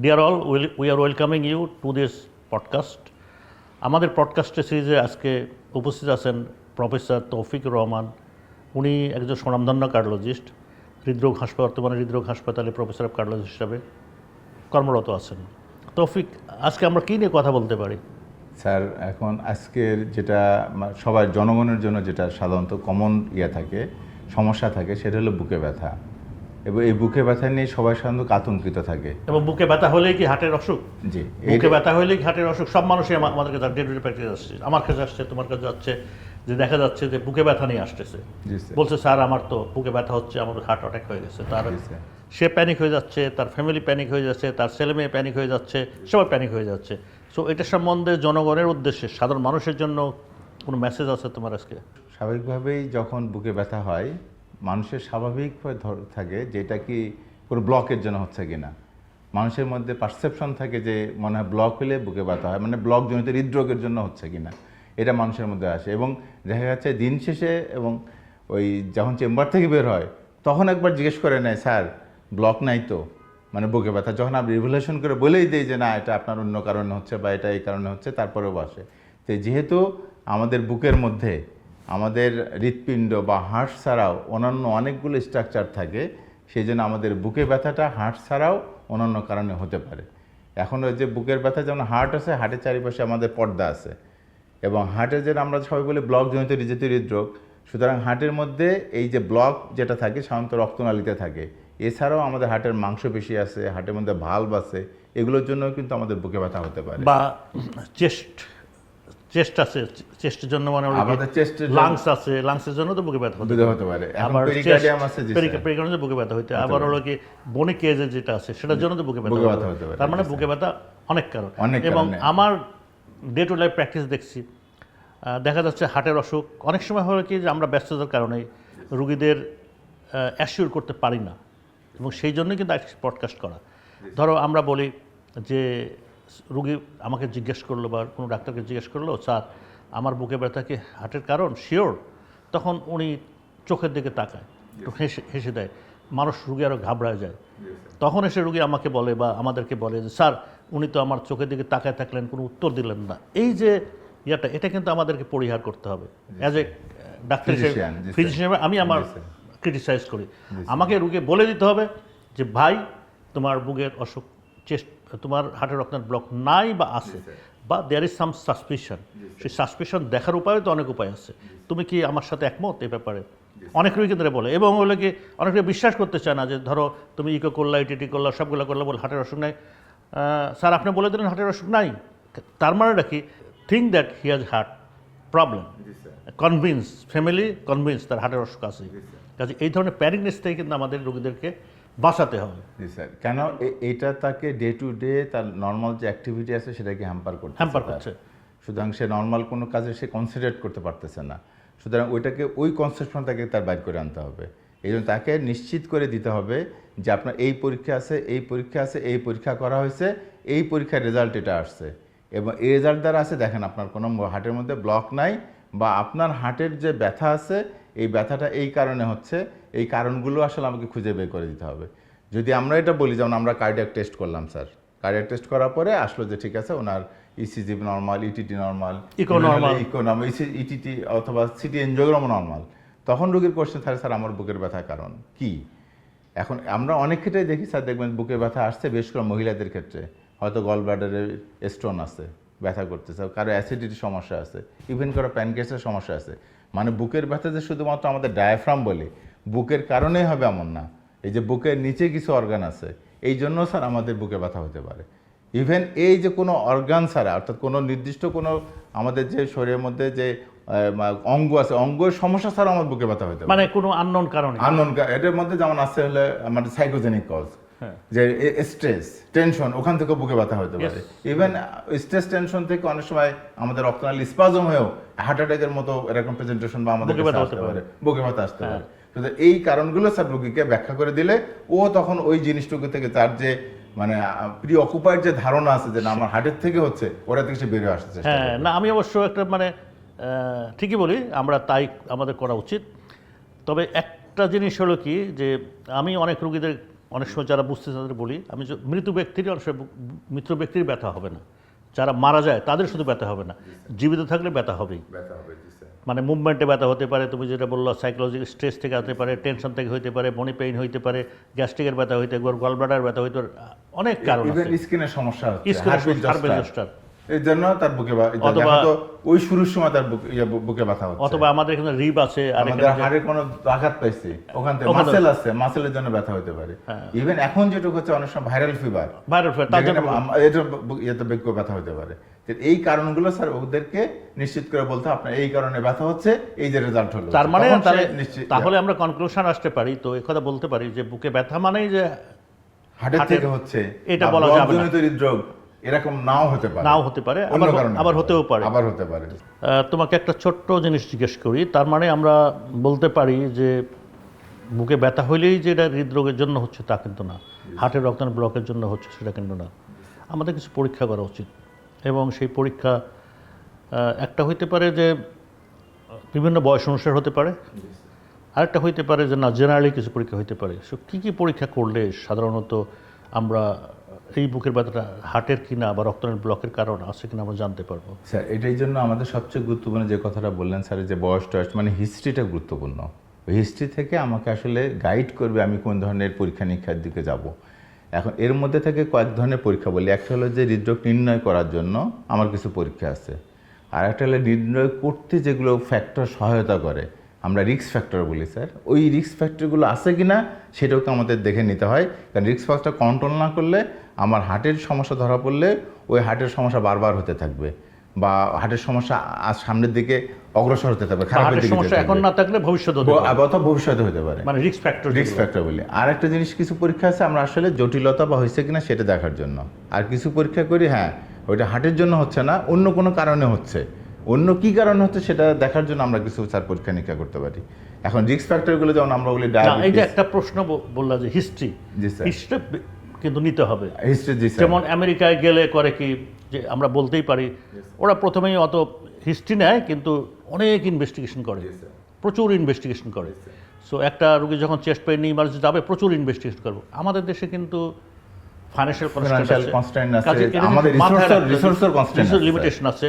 Dear all we are welcoming you to this podcast আমাদের পডকাস্টের সিরিজে আজকে উপস্থিত আছেন প্রফেসর তৌফিক রহমান। উনি একজন স্বনামধন্য কার্ডিওলজিস্ট হৃদরোগ হাসপাতাল, বর্তমানে হৃদরোগ হাসপাতালে প্রফেসর অফ কার্ডিওলজিস্ট হিসাবে কর্মরত আছেন। তৌফিক, আজকে আমরা কী নিয়ে কথা বলতে পারি? স্যার, এখন আজকের যেটা সবার জনগণের জন্য যেটা সাধারণত কমন ইয়ে থাকে, সমস্যা থাকে, সেটা হলো বুকে ব্যথা। এবং এই বুকে ব্যথা নিয়ে সবাই সাধারণত আতঙ্কিত থাকে। এবং বুকে ব্যথা হলেই কি হার্টের অসুখ? জি। বুকে ব্যথা হলেই কি হার্টের অসুখ? সব মানুষই আমা- আমাদের কাছে ডে টু ডে প্র্যাকটিস আসছে। আমার কাছে আসছে তোমার কাছে যাচ্ছে যে দেখা যাচ্ছে যে বুকে ব্যথা নিয়ে আসতেছে। জি স্যার। বলছে স্যার আমার তো বুকে ব্যথা হচ্ছে আমার হার্ট অ্যাটাক হয়ে গেছে। তার সে প্যানিক হয়ে যাচ্ছে তার ফ্যামিলি প্যানিক হয়ে যাচ্ছে তার ছেলে মেয়ে প্যানিক হয়ে যাচ্ছে সবাই প্যানিক হয়ে যাচ্ছে। সো এটা সম্বন্ধে জনগণের উদ্দেশ্যে সাধারণ মানুষের জন্য কোনো মেসেজ আছে তোমার আজকে? স্বাভাবিকভাবেই যখন বুকে ব্যথা হয় মানুষের স্বাভাবিকভাবে ধর- থাকে যে এটা কি কোনো ব্লকের জন্য হচ্ছে কিনা। মানুষের মধ্যে পারসেপশন থাকে যে মনে হয় ব্লক হলে বুকে ব্যথা হয় মানে ব্লক জনিত হৃদরোগের জন্য হচ্ছে কিনা। এটা মানুষের মধ্যে আসে এবং দেখা যাচ্ছে দিন শেষে এবং ওই যখন চেম্বার থেকে বের হয়, তখন একবার জিজ্ঞেস করে নেয়, স্যার ব্লক নাই তো? মানে বুকে ব্যথা। যখন আপনি রিভুলেশন করে বলেই দেয় যে, না, এটা আপনার অন্য কারণে হচ্ছে বা এটা এই কারণে হচ্ছে, তারপরেও বসে। তো যেহেতু আমাদের বুকের মধ্যে আমাদের হৃৎপিণ্ড বা হার্ট ছাড়াও অন্যান্য অনেকগুলো স্ট্রাকচার থাকে সেই জন্য আমাদের বুকে ব্যথাটা হার্ট ছাড়াও অন্যান্য কারণে হতে পারে। এখন ওই যে বুকের ব্যথা যেমন হার্ট আছে হার্টের চারিপাশে আমাদের পর্দা আছে। এবং হার্টের যে আমরা সবাই বলি ব্লক জনিত রিজিত হৃদরোগ সুতরাং হার্টের মধ্যে এই যে ব্লক যেটা থাকে, সাধারণত রক্তনালীতে থাকে। এছাড়াও আমাদের হার্টের মাংসপেশি আছে হার্টের মধ্যে ভাল্ব আছে, এগুলোর জন্য কিন্তু আমাদের বুকে ব্যথা হতে পারে। বা চেস্ট চেস্ট আছে চেস্টের জন্য মানে আমাদের চেস্টের লাংস আছে লাংসের জন্য তো বুকে ব্যথা হতে হতে পারে। আবার পেরিকার্ডিয়াম আছে পেরিকার্ডিয়াম বুকে ব্যথা হইতে আবার হলো কি বনি কেজে যেটা আছে সেটার জন্য তো বুকে ব্যথা হতে ব্যথা পারে। হতে তার মানে বুকে ব্যথা অনেক কারণ। এবং আমার ডে টু লাইফ প্র্যাকটিস দেখছি। দেখা যাচ্ছে হার্টের অসুখ। অনেক সময় হলো কি যে আমরা ব্যস্ততার কারণে রুগীদের অ্যাসিওর করতে পারি না। এবং সেই জন্যই কিন্তু পডকাস্ট করা। ধরো আমরা বলি যে রুগী আমাকে জিজ্ঞেস করল বা কোনো ডাক্তারকে জিজ্ঞেস করল স্যার আমার বুকে ব্যথা কি হার্টের কারণ? শিওর তখন উনি চোখের দিকে তাকায় একটু হেসে হেসে দেয় মানুষ রুগী আরও ঘাবড়ায় যায়। তখন এসে রুগী আমাকে বলে বা আমাদেরকে বলে যে স্যার উনি তো আমার চোখের দিকে তাকায় থাকলেন কোনো উত্তর দিলেন না। এই যে ইয়াটা এটা কিন্তু আমাদেরকে পরিহার করতে হবে। অ্যাজ এ ডাক্তার হিসেবে। ফিজিশিয়ান আমি আমার ক্রিটিসাইজ করি। আমাকে রুগী বলে দিতে হবে যে ভাই তোমার বুকের অসুখ চেস্ট তোমার হার্টের রক্তের ব্লক নাই বা আছে বা দেয়ার ইজ সাম সাসপিশন সেই সাসপিশন দেখার উপায় তো অনেক উপায় আছে। তুমি কি আমার সাথে একমত এই ব্যাপারে? অনেক রুগী কিন্তু বলে এবং হলো কি অনেকে বিশ্বাস করতে চায় না যে ধরো তুমি ইকো করলা ইটিটি করলা সবগুলো করলা বলে হার্টের অসুখ নাই। স্যার আপনি বলে দিলেন হার্টের অসুখ নাই। তার মানে রাখি think that he has heart problem convince family convince তার হার্টের অসুখ আছে। কাজে এই ধরনের প্যারিংনেস থেকে কিন্তু আমাদের রোগীদেরকে বাঁচাতে হবে। জি স্যার কেন এ- এটা তাকে ডে টু ডে তার নর্মাল যে অ্যাক্টিভিটি আছে সেটাকে হ্যাম্পার করতে হ্যাম্পার করছে। সুতরাং সে নর্মাল কোনো কাজে সে কনসেন্ট্রেট করতে পারতেছে না। সুতরাং ওইটাকে ওই কনসেপশন তাকে তার বাইর করে আনতে হবে। এই জন্য তাকে নিশ্চিত করে দিতে হবে যে আপনার এই পরীক্ষা আছে এই পরীক্ষা আছে এই পরীক্ষা করা হয়েছে এই পরীক্ষার রেজাল্ট এটা আসছে। এবং এই রেজাল্ট দ্বারা আছে দেখেন আপনার কোনো হার্টের মধ্যে ব্লক নাই বা আপনার হার্টের যে ব্যথা আছে এই ব্যথাটা এই কারণে হচ্ছে এই কারণগুলো আসলে আমাকে খুঁজে বের করে দিতে হবে। যদি আমরা এটা বলি যেমন আমরা কার্ডিয়াক টেস্ট করলাম স্যার। কার্ডিয়াক টেস্ট করার পরে আসলো যে ঠিক আছে ওনার ECG normal ETT normal. Echo normal ETT অথবা সিটি এনজিওগ্রাম নর্মাল তখন রোগীর কোশ্চেন থাকে স্যার আমার বুকের ব্যথা কারণ কি? এখন আমরা অনেক ক্ষেত্রেই দেখি স্যার দেখবেন বুকের ব্যথা আসছে বেশ করে মহিলাদের ক্ষেত্রে। হয়তো গল ব্লাডারে স্টোন আছে ব্যথা করতেছে কারও অ্যাসিডিটি সমস্যা আছে ইভেন কারও প্যানকেসের সমস্যা আছে। মানে বুকের ব্যথা যে শুধুমাত্র আমাদের ডায়াফ্রাম বলে বুকের কারণে হবে এমন না। এই যে বুকের নিচে কিছু অর্গান আছে এই জন্য স্যার আমাদের বুকে ব্যথা হতে পারে। ইভেন এই যে কোনো অর্গান ছাড়া অর্থাৎ কোনো নির্দিষ্ট কোনো আমাদের যে শরীরের মধ্যে যে অঙ্গ আছে অঙ্গের সমস্যা ছাড়া আমার বুকে ব্যথা হতে মানে কোনো আননোন কারণে? আননোন এটার মধ্যে যেমন আছে হলে আমাদের সাইকোজেনিক কজ হ্যাঁ। যে স্ট্রেস টেনশন ওখান থেকে বুকে ব্যথা হতে পারে। ইভেন স্ট্রেস টেনশন থেকে অনেক সময় আমাদের রক্তনালী স্পাজম হয়েও হার্ট অ্যাটাকের মতো এরকম প্রেজেন্টেশন বা আমাদের বুকে ব্যথা আসতে পারে। বুকে ব্যথা আসতে পারে। তো এই কারণগুলো স্যার রুগীকে ব্যাখ্যা করে দিলে ও তখন ওই জিনিসটুকু থেকে তার যে মানে প্রি অকুপাইড যে ধারণা আছে যে না আমার হার্টের থেকে হচ্ছে ওরা থেকে সে বেরিয়ে চেষ্টা হ্যাঁ না আমি অবশ্য একটা মানে ঠিকই বলি আমরা তাই আমাদের করা উচিত। তবে একটা জিনিস হলো কি যে আমি অনেক রুগীদের অনেক সময় যারা বুঝতে তাদের বলি আমি মৃত ব্যক্তির অনেক সময় মৃত ব্যক্তির ব্যথা হবে না। যারা মারা যায় তাদের শুধু ব্যথা হবে না। জীবিত থাকলে ব্যথা হবেই। ব্যথা হবে মানে মুভমেন্টে ব্যথা হতে পারে তুমি যেটা বলল সাইকোলজিক্যাল স্ট্রেস থেকে হতে পারে টেনশন থেকে হতে পারে বনি পেইন হইতে পারে গ্যাস্ট্রিকের ব্যথা হইতে পারে গল ব্লাডার ব্যথা হইতে পারে অনেক কারণ আছে। স্কিনের সমস্যা হচ্ছে স্কিনের heartbeat সমস্যা, heartbeat just just এর জন্য তার বুকে অথবা- ওই শুরুর সময় তার বুকে ইয়ে ব্যথা হচ্ছে। অথবা আমাদের এখানে রিব আছে আর আমাদের হাড়ে কোনো আঘাত পাইছি ওখান থেকে মাসেল আছে মাসেলের জন্য ব্যথা হতে পারে। হ্যাঁ। ইভেন এখন যেটুকু হচ্ছে অনেক সময় ভাইরাল ফিভার ভাইরাল তার জন্য এটা ব্যথা হতে পারে। এই কারণগুলো স্যার ওদেরকে নিশ্চিত করে বলতে আপনার এই কারণে ব্যথা হচ্ছে এই যে রেজাল্ট হলো। তার মানে তাহলে নিশ্চিত তাহলে আমরা কনক্লুশন আসতে পারি। তো এই কথা বলতে পারি যে বুকে ব্যথা মানেই যে হার্টের থেকে হচ্ছে এটা বলা যাবে না। হৃদরোগ এরকম নাও হতে পারে। নাও হতে পারে আবার আবার হতেও পারে। আবার হতে পারে। তোমাকে একটা ছোট্ট জিনিস জিজ্ঞেস করি। তার মানে আমরা বলতে পারি যে বুকে ব্যথা হইলেই যে এটা হৃদরোগের জন্য হচ্ছে তা কিন্তু না। হার্টের রক্তাণু ব্লকের জন্য হচ্ছে সেটা কিন্তু না। আমাদের কিছু পরীক্ষা করা উচিত। এবং সেই পরীক্ষা একটা হইতে পারে যে, বিভিন্ন বয়স অনুসারে হতে পারে। আরেকটা হইতে পারে যে, না জেনারেলি কিছু পরীক্ষা হইতে পারে। সো কী কী পরীক্ষা করলে সাধারণত আমরা এই বুকের ব্যথাটা হার্টের কিনা বা রক্তাণু ব্লকের কারণ আছে কিনা আমরা জানতে পারব। স্যার, এটাই জন্য আমাদের সবচেয়ে গুরুত্বপূর্ণ যে কথাটা বললেন স্যার, যে বয়স টয়স মানে হিস্ট্রিটা গুরুত্বপূর্ণ। হিস্ট্রি থেকে আমাকে আসলে গাইড করবে আমি কোন ধরনের পরীক্ষা নিরীক্ষার দিকে যাব। এখন এর মধ্যে থেকে কয়েক ধরনের পরীক্ষা বলি। একটা হলো যে হৃদরোগ নির্ণয় করার জন্য আমার কিছু পরীক্ষা আছে। আর একটা হলো নির্ণয় করতে যেগুলো ফ্যাক্টর সহায়তা করে, আমরা রিক্স ফ্যাক্টর বলি স্যার। ওই রিক্স ফ্যাক্টরগুলো আছে কি না সেটাও তো আমাদের দেখে নিতে হয়। কারণ রিক্স ফ্যাক্টর কন্ট্রোল না করলে আমার হার্টের সমস্যা ধরা পড়লে ওই হার্টের সমস্যা বারবার হতে থাকবে। বা হার্টের সমস্যা সামনের দিকে অগ্রসর হতে থাকবে খারাপের দিকে সমস্যা এখন। না থাকলে ভবিষ্যৎ হতে পারে। অথবা ভবিষ্যতে হতে পারে। মানে রিস্ক ফ্যাক্টর রিস্ক ফ্যাক্টর বলি। আর একটা জিনিস কিছু পরীক্ষা আছে আমরা আসলে জটিলতা বা হয়েছে কিনা সেটা দেখার জন্য। আর কিছু পরীক্ষা করি হ্যাঁ ওইটা হার্টের জন্য হচ্ছে না অন্য কোনো কারণে হচ্ছে। অন্য কি কারণে হচ্ছে সেটা দেখার জন্য আমরা কিছু স্যার পরীক্ষা নিরীক্ষা করতে পারি। এখন রিস্ক ফ্যাক্টরগুলো যেমন আমরা বলি না এই যে একটা প্রশ্ন বললা যে হিস্ট্রি জি স্যার। হিস্ট্রি কিন্তু নিতে হবে। হিস্ট্রি জি স্যার। যেমন আমেরিকায় গেলে করে কি যে আমরা বলতেই পারি ওরা প্রথমেই অত হিস্ট্রি নেয় কিন্তু অনেক ইনভেস্টিগেশন করে। প্রচুর ইনভেস্টিগেশন করে। সো একটা রুগী যখন চেস্ট পেন নিয়ে ইমার্জেন্সি যাবে প্রচুর ইনভেস্টিগেশন করব। আমাদের দেশে কিন্তু লিমিটেশন আছে।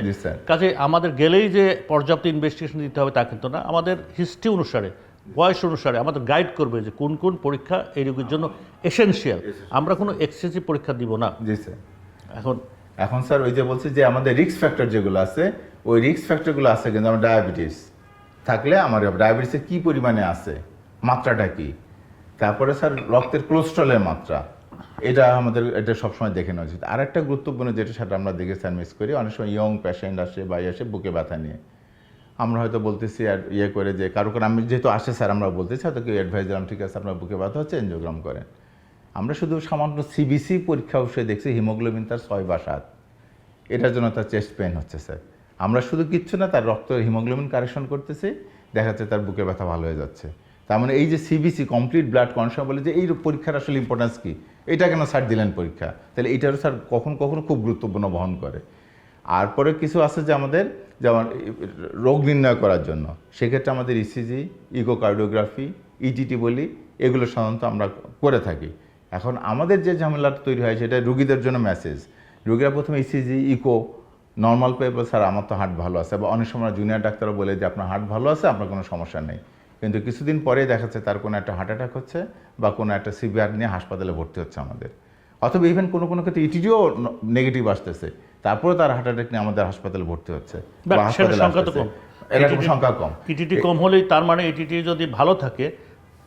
কাজে আমাদের গেলেই যে পর্যাপ্ত ইনভেস্টিগেশন দিতে হবে তা কিন্তু না। আমাদের হিস্ট্রি অনুসারে বয়স অনুসারে আমাদের গাইড করবে যে কোন কোন পরীক্ষা এই রোগীর জন্য এসেনশিয়াল আমরা কোনো এক্সেসিভ পরীক্ষা দিব না। জি স্যার এখন এখন স্যার ওই যে বলছি যে আমাদের রিস্ক ফ্যাক্টর যেগুলো আছে ওই রিস্ক ফ্যাক্টরগুলো আছে কিন্তু আমার ডায়াবেটিস থাকলে আমার ডায়াবেটিসে কী পরিমাণে আছে? মাত্রাটা কি? তারপরে স্যার, রক্তের কোলেস্ট্রলের মাত্রা। এটা আমাদের, এটা সবসময় দেখে নেওয়া উচিত। আর একটা গুরুত্বপূর্ণ যেটা সেটা আমরা দেখে স্যার মিস করি, অনেক সময় ইয়ং পেশেন্ট আসে বা ইয়ে আসে বুকে ব্যথা নিয়ে। আমরা হয়তো বলতেছি আর ইয়ে করে যে, কারও কারণ আমি যেহেতু আসে স্যার, আমরা বলতেছি, হয়তো কেউ অ্যাডভাইস দিলাম, ঠিক আছে, আপনার বুকে ব্যথা হচ্ছে এনজিওগ্রাম করেন। আমরা শুধু সামান্য সিবিসি পরীক্ষা অবশ্যই দেখছি হিমোগ্লোবিন তার ছয় বা সাত। এটার জন্য তার চেস্ট পেন হচ্ছে, স্যার। আমরা শুধু কিচ্ছু না, তার রক্ত হিমোগ্লোবিন কারেকশন করতেছি, দেখা যাচ্ছে তার বুকে ব্যথা ভালো হয়ে যাচ্ছে। তার মানে এই যে সিবিসি কমপ্লিট ব্লাড কনসাম বলে যে এই পরীক্ষার আসলে ইম্পর্টেন্স কি? এটা কেন স্যার দিলেন পরীক্ষা? তাহলে এটারও স্যার কখন কখনো খুব গুরুত্বপূর্ণ বহন করে। আর পরে কিছু আছে যে আমাদের যেমন রোগ নির্ণয় করার জন্য। সেক্ষেত্রে আমাদের E ইসিজি ইকোকার্ডিওগ্রাফি ইটিটি বলি, এগুলো সাধারণত আমরা করে থাকি। এখন আমাদের যে ঝামেলাটা তৈরি হয় সেটা রুগীদের জন্য মেসেজ রুগীরা প্রথমে ইসিজি ইকো নর্মাল পেয়ে বলে, স্যার আমার তো হার্ট ভালো আছে। বা অনেক সময় জুনিয়র ডাক্তাররা বলে যে আপনার হার্ট ভালো আছে? আপনার কোনো সমস্যা নেই। কিন্তু কিছুদিন পরেই দেখা যাচ্ছে তার কোনো একটা হার্ট অ্যাটাক হচ্ছে বা কোনো একটা সিভিয়ার নিয়ে হাসপাতালে ভর্তি হচ্ছে আমাদের। অথবা ইভেন কোনো কোনো ক্ষেত্রে ইটিডিও নেগেটিভ আসতেছে। তারপরে তার হার্ট অ্যাটাক নিয়ে আমাদের হাসপাতালে ভর্তি হচ্ছে বা হাসপাতালে সংখ্যা কম। এরকম সংখ্যা কম। ইটিটি কম হলেই তার মানে ইটিটি যদি ভালো থাকে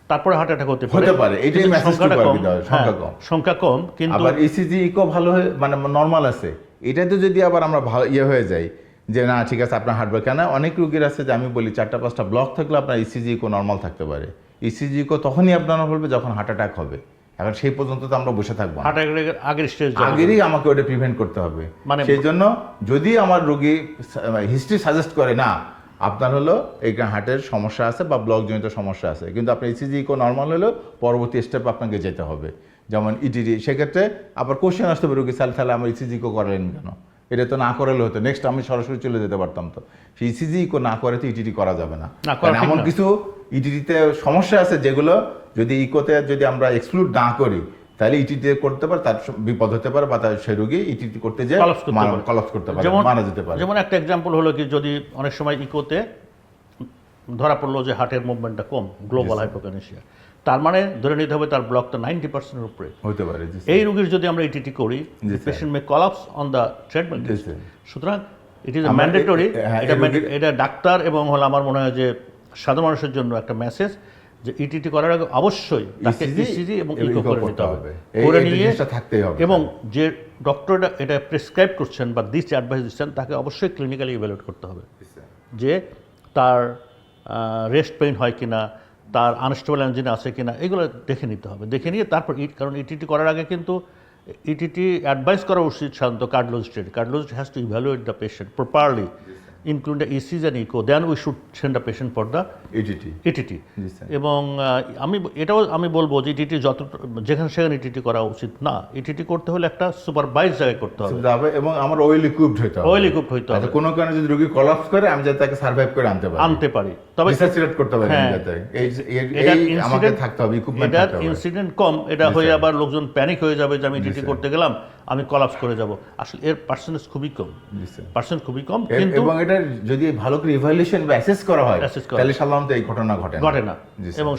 তারপরে হার্ট অ্যাটাক হতে পারে। হতে পারে, এটাই কম। সংখ্যা হ্যাঁ, কম। সংখ্যা কম কিন্তু আবার ইসিজি ইকো ভালো হয়ে মানে নর্মাল আছে। এটাতে যদি আবার আমরা ভালো ইয়ে হয়ে যাই যে না ঠিক আছে আপনার হার্টবার কেন? অনেক রোগীর আছে যে আমি বলি চারটা পাঁচটা ব্লক থাকলে আপনার ইসিজি ইকো নর্মাল থাকতে পারে। ইসিজি কো তখনই আপনার বলবে যখন হার্ট অ্যাটাক হবে। এখন সেই পর্যন্ত তো আমরা বসে থাকব হার্ট অ্যাটাকের আগের স্টেজ আগেরই আমাকে ওটা প্রিভেন্ট করতে হবে। মানে- সেই জন্য যদি আমার রোগী হিস্ট্রি সাজেস্ট করে না আপনার হলো এইখানে হার্টের সমস্যা আছে বা ব্লক জনিত সমস্যা আছে কিন্তু আপনার ইসিজি কো নর্মাল হলেও পরবর্তী স্টেপ আপনাকে যেতে হবে। যেমন ইটিডি সেক্ষেত্রে আবার কোশ্চেন আসতে হবে রোগী স্যার তাহলে আমার ইসিজি কো করালেন কেন? এটা তো না করালে হতো। নেক্সট আমি সরাসরি চলে যেতে পারতাম তো। সেই ইসিজি কো না করে তো ইটিডি করা যাবে না। এমন কিছু ইটিডিতে সমস্যা আছে যেগুলো যদি ইকোতে যদি আমরা এক্সক্লুড না করি তাহলে ইটিটি করতে পারে তার বিপদ হতে পারে বা তার সে রোগী ইটিটি করতে যে কলাপস করতে পারে। যেমন মারা যেতে পারে। যেমন একটা এক্সাম্পল হলো কি যদি অনেক সময় ইকোতে ধরা পড়ল যে হার্টের মুভমেন্টটা কম গ্লোবাল হাইপোকানেশিয়া তার মানে ধরে নিতে হবে তার ব্লকটা নাইনটি পার্সেন্টের উপরে। হতে পারে এই রোগীর যদি আমরা ইটিটি করি জি, sir. Patient may collapse on the treatment সুতরাং ইট ইজ ম্যান্ডেটরি এটা এটা ডাক্তার এবং হলো আমার মনে হয় যে সাধারণ মানুষের জন্য একটা মেসেজ যে ইটিটি করার আগে অবশ্যই তাকে ইসিজি এবং এবং ইকো করে নিতে হবে। করে নিয়ে থাকতেই হবে। এবং যে ডক্টর এটা প্রেসক্রাইব করছেন বা দিচ্ছে অ্যাডভাইস দিচ্ছেন তাকে অবশ্যই ক্লিনিক্যালি ইভ্যালুয়েট করতে হবে। যে তার রেস্ট পেইন হয় কিনা তার আনস্টেবল এঞ্জিন আছে কি না এগুলো দেখে নিতে হবে। দেখে নিয়ে তারপর ইট কারণ ইটিটি করার আগে কিন্তু ইটিটি অ্যাডভাইস করা উচিত সাধারণত কার্ডিওলজিস্টের cardiologist has to evaluate the patient properly include the ECG and echo then we should send the patient for the ETT ETT এবং আমি এটাও আমি বলব যে ইটিটি যত যেখানে সেখানে ইটিটি করা উচিত না। ইটিটি করতে হলে একটা সুপারভাইজ জায়গায় করতে হবে। এবং আমার অয়েল ইকুইপড হতে হবে। অয়েল ইকুইপড হইতে হবে। আচ্ছা, কোনো কারণে যদি রোগী কলাপস করে আমি যাতে তাকে সার্ভাইভ করে আনতে পারি। আনতে পারি। তবে রিসার্চিলেট করতে আমি হ্যাঁ। যাতে। এই এই- আমাকে থাকতে হবে ইকুইপমেন্ট হবে। ইনসিডেন্ট কম। এটা হয়ে আবার লোকজন প্যানিক হয়ে যাবে যে আমি স্যার। করতে গেলাম। আমি কলাপস করে যাব। আসলে এর পার্সেন্টেজ খুবই কম। জি স্যার। পার্সেন্ট খুবই কম কিন্তু এবং এটা যদি ভালো করে ইভালুয়েশন বা অ্যাসেস করা হয় তাহলে সাধারণত এই ঘটনা ঘটে ঘটে না। এবং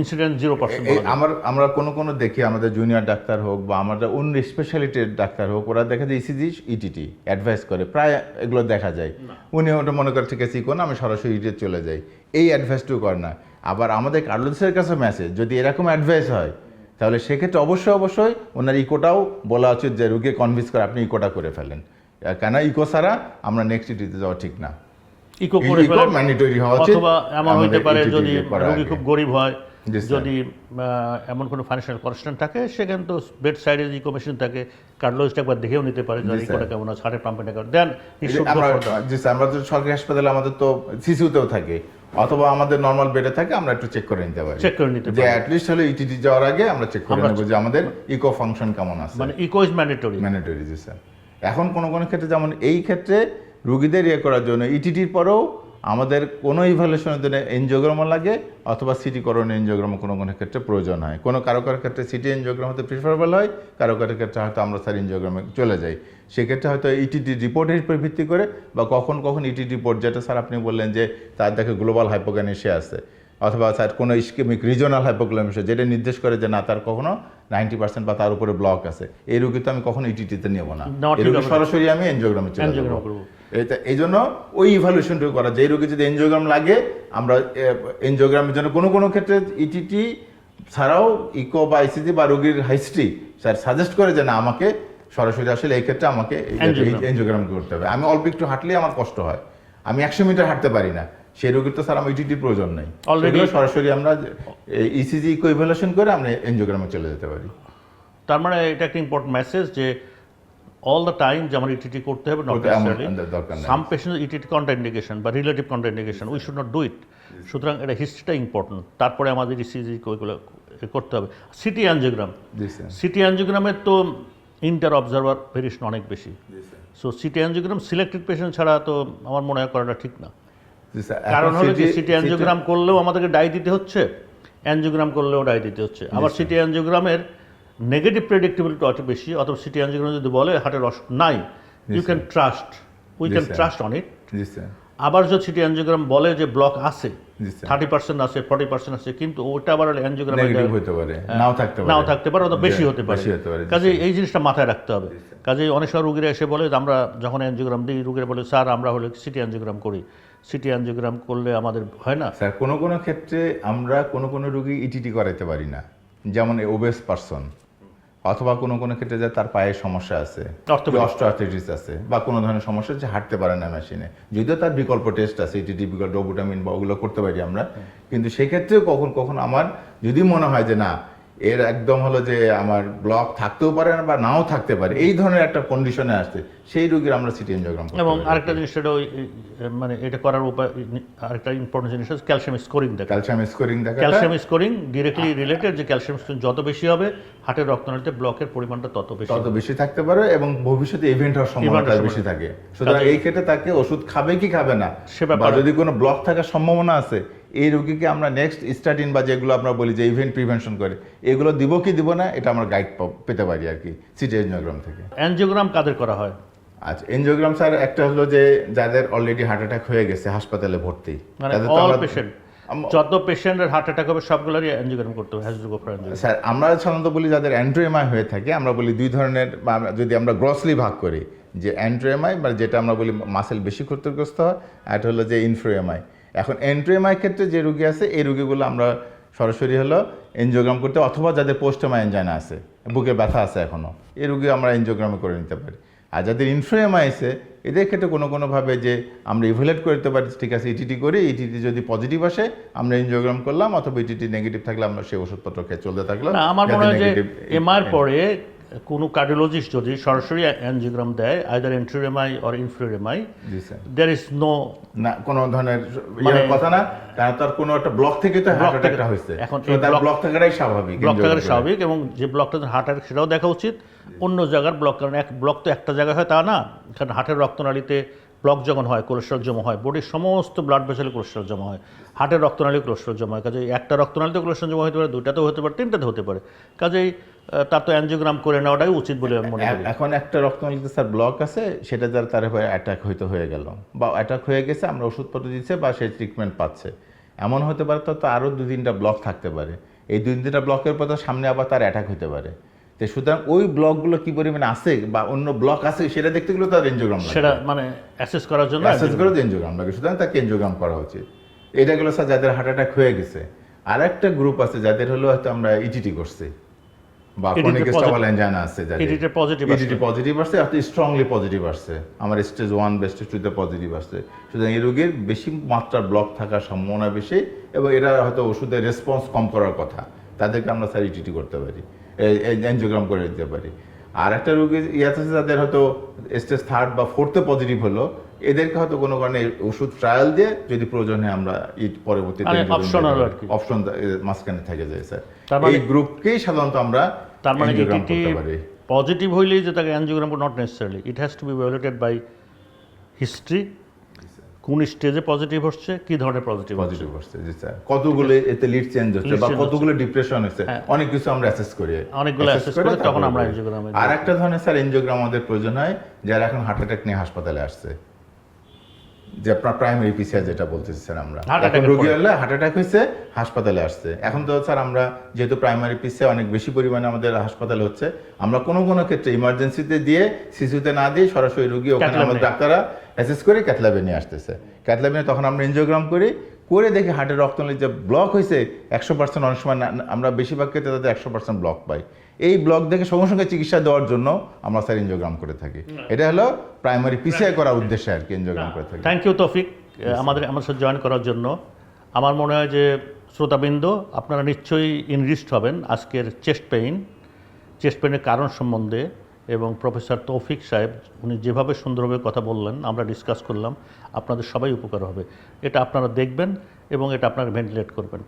ইনসিডেন্ট জিরো পার্সেন্ট আমার আমরা কোনো কোনো দেখি আমাদের জুনিয়র ডাক্তার হোক বা আমাদের অন্য স্পেশালিটির ডাক্তার হোক ওরা দেখা যায় ইসিজি ইটিটি অ্যাডভাইস করে। প্রায় এগুলো দেখা যায়। উনি ওটা মনে করে ঠিক আছে কোন আমি সরাসরি ইটিতে চলে যাই। এই অ্যাডভাইসটুকু করে না। আবার আমাদের কার্লোসের কাছে মেসেজ যদি এরকম অ্যাডভাইস হয় তাহলে সেক্ষেত্রে অবশ্যই অবশ্যই ওনার ইকোটাও বলা উচিত যে রুগী কনভিন্স করে আপনি ইকোটা করে ফেলেন। কেন? ইকো ছাড়া আমরা নেক্সট ইটিতে যাওয়া ঠিক না। ইকো করে ম্যান্ডেটরি হওয়া উচিত। অথবা এমন আমাদের পারে যদি রোগী খুব গরিব হয় যদি এমন কোনো ফাইন্যান্সিয়াল কনস্ট্যান্ট থাকে সেখানে তো বেড সাইডে যে কমিশন থাকে কার্ডিওলজিস্ট একবার দেখেও নিতে পারে যে জি, ইকোটা কেমন আছে হার্টের দেন আমরা আমরা তো সরকারি হাসপাতালে আমাদের তো সিসিউতেও থাকে। অথবা আমাদের নর্মাল বেডে থাকে আমরা একটু চেক করে নিতে পারি। চেক করে নিতে যে অ্যাট লিস্ট হলে ইটিটি যাওয়ার আগে আমরা চেক করে নেব যে আমাদের ইকো ফাংশন কেমন আছে। মানে ইকো ইজ ম্যান্ডেটরি ম্যান্ডেটরি জি স্যার এখন কোন কোন ক্ষেত্রে যেমন এই ক্ষেত্রে রোগীদের ইয়ে করার জন্য ইটিটির পরেও আমাদের কোনো ইভ্যালুয়েশনের জন্য এনজিওগ্রামও লাগে অথবা সিটি এনজিওগ্রাম কোনো কোনো ক্ষেত্রে প্রয়োজন হয়। কোনো কারও কারও ক্ষেত্রে সিটি এনজিওগ্রাম হতে প্রিফারেবল হয় কারও কারও ক্ষেত্রে হয়তো আমরা স্যার এনজিওগ্রামে চলে যাই। সেক্ষেত্রে হয়তো ইটিটি রিপোর্টের উপর ভিত্তি করে বা কখন কখন ইটি রিপোর্ট যেটা স্যার আপনি বললেন যে তার দেখে গ্লোবাল হাইপোগ্যানেশিয়া আছে অথবা স্যার কোনো ইস্কেমিক রিজনাল হাইপোগ্লামেশিয়া যেটা নির্দেশ করে যে না তার কখনো নাইনটি পার্সেন্ট বা তার উপরে ব্লক আছে। এই রোগী তো আমি কখনো ইটিটিতে নেব না। সরাসরি আমি এনজিওগ্রামে চলে যাব। করব। এটা এই জন্য ওই ইভ্যালুয়েশনটুকু করা। যে রোগী যদি এনজিওগ্রাম লাগে আমরা এনজিওগ্রামের জন্য কোনো কোনো ক্ষেত্রে ইটিটি ছাড়াও ইকো বা আইসিজি বা রোগীর হিস্ট্রি স্যার সাজেস্ট করে যে না আমাকে সরাসরি আসলে এই ক্ষেত্রে আমাকে এনজিওগ্রাম করতে হবে। আমি অল্প একটু হাঁটলেই আমার কষ্ট হয়। আমি একশো মিটার হাঁটতে পারি না। সেই রোগীর তো স্যার আমার ইটিটির প্রয়োজন নেই। সেগুলো সরাসরি আমরা ইসিজি ইকো ইভ্যালুয়েশন করে আমরা এনজিওগ্রামে চলে যেতে পারি। তার মানে এটা একটা ইম্পর্টেন্ট মেসেজ যে অল দ্য টাইম যে আমার ইটিটি করতে হবে not necessary. Some patient ETT contraindication বা relative contraindication we should not do it সুতরাং এটা হিস্ট্রিটা ইম্পর্টেন্ট তারপরে আমাদের ইসিজি ওইগুলো করতে হবে। সিটি স্যার সিটি অ্যাঞ্জিওগ্রামের তো ইন্টার অবজারভার ভেরিয়েশন অনেক বেশি। So CT angiogram selected patient ছাড়া তো আমার মনে হয় করাটা ঠিক না। কারণ হলো যে CT সিটি অ্যাঞ্জিওগ্রাম করলেও আমাদেরকে ডাই দিতে হচ্ছে অ্যাঞ্জিওগ্রাম করলেও ডাই দিতে হচ্ছে। আবার সিটি অ্যাঞ্জিওগ্রামের নেগেটিভ প্রেডিক্টেবিলিটি অত বেশি অথবা সিটি অ্যাঞ্জিওগ্রাম যদি বলে হার্টের অসুখ নাই you can trust we can trust on it আবার যদি সিটি অ্যাঞ্জিওগ্রাম বলে যে ব্লক আছে থার্টি পার্সেন্ট আছে ফর্টি পার্সেন্ট আছে কিন্তু ওটা আবার অ্যাঞ্জিওগ্রাম হতে পারে নাও থাকতে পারে। নাও থাকতে পারে অথবা বেশি হতে পারে। বেশি হতে পারে কাজে এই জিনিসটা মাথায় রাখতে হবে। কাজে অনেক সময় রুগীরা এসে বলে যে আমরা যখন অ্যাঞ্জিওগ্রাম দিই রুগীরা বলে স্যার আমরা হলে সিটি অ্যাঞ্জিওগ্রাম করি। সিটি অ্যাঞ্জিওগ্রাম করলে আমাদের হয় না। স্যার কোনো কোনো ক্ষেত্রে আমরা কোনো কোনো রোগী ইটিটি করাইতে পারি না। যেমন ওবেস পারসন অথবা কোনো কোনো ক্ষেত্রে যে তার পায়ে সমস্যা আছে। অস্ট্রোআর্থ্রাইটিস আছে বা কোনো ধরনের সমস্যা যে হাঁটতে পারে না মেশিনে। যদিও তার বিকল্প টেস্ট আছে ইটিটি বিকল্প ডোবুটামিন বা ওগুলো করতে পারি আমরা। কিন্তু সেক্ষেত্রেও কখন কখন আমার যদি মনে হয় যে না এর একদম হলো যে আমার ব্লক থাকতেও পারে না বা নাও থাকতে পারে এই ধরনের একটা কন্ডিশনে আসছে সেই রোগীর আমরা সিটি এনজিওগ্রাম এবং আরেকটা জিনিস সেটা ওই মানে এটা করার উপায় আরেকটা ইম্পর্টেন্ট জিনিস হচ্ছে ক্যালসিয়াম স্কোরিং দেখা। ক্যালসিয়াম স্কোরিং দেখা ক্যালসিয়াম স্কোরিং ডিরেক্টলি রিলেটেড যে ক্যালসিয়াম যত বেশি হবে হার্টের রক্তনালীতে ব্লকের পরিমাণটা তত বেশি তত বেশি থাকতে পারে এবং ভবিষ্যতে ইভেন্ট হওয়ার সম্ভাবনা বেশি থাকে। সুতরাং এই ক্ষেত্রে তাকে ওষুধ খাবে কি খাবে না? সে বা যদি কোনো ব্লক থাকার সম্ভাবনা আছে এই রোগীকে আমরা নেক্সট স্টার্টিন বা যেগুলো আমরা বলি যে ইভেন্ট প্রিভেনশন করে এগুলো দিব কি দিব না এটা আমরা গাইড পেতে পারি আর কি সিটি এনজিওগ্রাম থেকে। এনজিওগ্রাম কাদের করা হয়? আচ্ছা এনজিওগ্রাম স্যার একটা হলো যে যাদের অলরেডি হার্ট অ্যাটাক হয়ে গেছে হাসপাতালে ভর্তি। মানে অল পেশেন্ট যত পেশেন্টের হার্ট অ্যাটাক হবে সবগুলোরই অ্যানজিওগ্রাম করতে হবে স্যার আমরা সাধারণত বলি যাদের অ্যান্ড্রোএমআই হয়ে থাকে আমরা বলি দুই ধরনের বা যদি আমরা গ্রসলি ভাগ করি যে অ্যান্ড্রোএমআই মানে যেটা আমরা বলি মাসেল বেশি ক্ষতিগ্রস্ত হয় আর একটা হলো যে ইনফ্রোএমআই এখন অ্যান্ড্রোএমআই ক্ষেত্রে যে রুগী আছে এই রুগীগুলো আমরা সরাসরি হলো এনজিওগ্রাম করতে অথবা যাদের পোস্টএমআই এনজাইনা আছে বুকে ব্যথা আছে এখনও এই রুগী আমরা এনজিওগ্রামে করে নিতে পারি। আর যাদের ইনফ্রোএমআই আছে এদের ক্ষেত্রে কোনো কোনোভাবে যে আমরা ইভ্যালুয়েট করে দিতে পারি ঠিক আছে ইটিটি করি ইটিটি যদি পজিটিভ আসে আমরা এনজিওগ্রাম করলাম অথবা ইটিটি নেগেটিভ থাকলে আমরা সেই ওষুধপত্র খেয়ে চলতে থাকলাম আমার মনে হয় যে এমআর পরে কোনো কার্ডিওলজিস্ট যদি সরাসরি অ্যানজিওগ্রাম দেয় either NSTEMI or sir. There is no না কোনো ধরনের মানে- কথা না। কারণ তার কোনো একটা ব্লক থেকে তো হার্ট অ্যাটাকটা হয়েছে। এখন তার ব্লক থাকাটাই স্বাভাবিক ব্লক করে। স্বাভাবিক এবং যে ব্লকটা হার্ট অ্যাটাক সেটাও দেখা উচিত। অন্য জায়গার ব্লক কারণ এক ব্লক তো একটা জায়গায় হয় তা না। কারণ হার্টের রক্তনালীতে ব্লক যখন হয় কোলেস্ট্রল জমা হয় বডির সমস্ত ব্লাড ভেসেলে কোলেস্ট্রল জমা হয়। হার্টের রক্তনালী কোলেস্ট্রল জমা হয়। কাজে একটা রক্তনালীতে কোলেস্ট্রল জমা হতে পারে দুইটাতেও হতে পারে তিনটাতে হতে পারে। কাজেই তার তো অ্যানজিওগ্রাম করে নেওয়াটাই উচিত বলে আমি মনে করি। এখন একটা রক্তনালীতে স্যার ব্লক আছে সেটা যার তার অ্যাটাক হয়তো হয়ে গেল। বা অ্যাটাক হয়ে গেছে আমরা ওষুধপত্র দিচ্ছে বা সে ট্রিটমেন্ট পাচ্ছে। এমন হতে পারে তো আরও দু তিনটা ব্লক থাকতে পারে। এই দুই তিনটা ব্লকের পর সামনে আবার তার অ্যাটাক হতে পারে। তো সুতরাং ওই ব্লকগুলো কি পরিমাণে আছে বা অন্য ব্লক আছে সেটা দেখতে গেলেও তার এনজিওগ্রাম সেটা মানে অ্যাসেস করার জন্য অ্যাসেস করে এনজিওগ্রাম লাগে। সুতরাং তাকে এনজিওগ্রাম করা উচিত। এটা গেলো স্যার যাদের হার্ট অ্যাটাক হয়ে গেছে। আর একটা গ্রুপ আছে যাদের হলো হয়তো আমরা ইটিটি করছি। বা ক্রনিক স্টাবাল আছে যাদের পজিটিভ আসছে। আর স্ট্রংলি পজিটিভ আসছে। আমার স্টেজ বা স্টেজ পজিটিভ আসছে। সুতরাং এই রোগীর বেশি মাত্রার ব্লক থাকার সম্ভাবনা বেশি এবং এরা হয়তো ওষুধের রেসপন্স কম করার কথা। তাদেরকে আমরা স্যার ইটিটি করতে পারি এনজিওগ্রাম করে দিতে পারি। আর একটা রোগী ইয়ে আছে যাদের হয়তো স্টেজ থার্ড বা ফোর্থে পজিটিভ হলো এদেরকে হয়তো কোনো কারণে ওষুধ ট্রায়াল দিয়ে যদি প্রয়োজন হয় আমরা ইট পরবর্তীতে মানে। অপশন মাঝখানে থেকে যায় স্যার মানে- এই গ্রুপকেই সাধারণত আমরা তার মানে ইটিটি পজিটিভ হইলেই যে তাকে angiogram not necessarily it has to be valuated by history কোন স্টেজে পজিটিভ হচ্ছে কি ধরনের পজিটিভ পজিটিভ হচ্ছে জি স্যার কতগুলো এতে লিড চেঞ্জ হচ্ছে বা কতগুলো ডিপ্রেশন হচ্ছে? হ্যাঁ। অনেক কিছু আমরা অ্যাসেস করি। অনেকগুলো অ্যাসেস করে তখন আমরা এ আর একটা ধরনের স্যার এনজিওগ্রাম আমাদের প্রয়োজন হয় যারা এখন হার্ট অ্যাটাক নিয়ে হাসপাতালে আসছে। যে আপনার প্রাইমারি পিসিআর যেটা বলতেছি স্যার আমরা। এখন রোগী হলে হার্ট অ্যাটাক হয়েছে হাসপাতালে আসছে। এখন তো স্যার আমরা যেহেতু প্রাইমারি পিসে অনেক বেশি পরিমাণে আমাদের হাসপাতালে হচ্ছে আমরা কোনো কোনো ক্ষেত্রে ইমার্জেন্সিতে দিয়ে শিশুতে না দিয়ে সরাসরি রোগী ওখানে আমাদের। ডাক্তাররা অ্যাসেস করে ক্যাথল্যাবে নিয়ে আসতেছে। ক্যাথল্যাবে তখন আমরা এনজিওগ্রাম করি করে দেখি হার্টের রক্তনালী যে ব্লক হয়েছে একশো পার্সেন্ট অনেক সময় না- আমরা বেশিরভাগ ক্ষেত্রে তাদের একশো পার্সেন্ট ব্লক পাই। এই ব্লক দেখে সঙ্গে সঙ্গে চিকিৎসা দেওয়ার জন্য আমরা স্যার এনজিওগ্রাম করে থাকি। এটা হলো প্রাইমারি পিসিআই করার উদ্দেশ্যে আর কি এনজিওগ্রাম করে থাকি। থ্যাংক ইউ তৌফিক আমাদের আমার সাথে জয়েন করার জন্য। আমার মনে হয় যে শ্রোতাবৃন্দ আপনারা নিশ্চয়ই ইনরিস্ট হবেন আজকের চেস্ট পেইন চেস্ট পেইনের কারণ সম্বন্ধে। এবং প্রফেসর তৌফিক সাহেব, উনি যেভাবে সুন্দরভাবে কথা বললেন, আমরা ডিসকাস করলাম, আপনাদের সবাই উপকার হবে। এটা আপনারা দেখবেন এবং এটা আপনারা ভেন্টিলেট করবেন।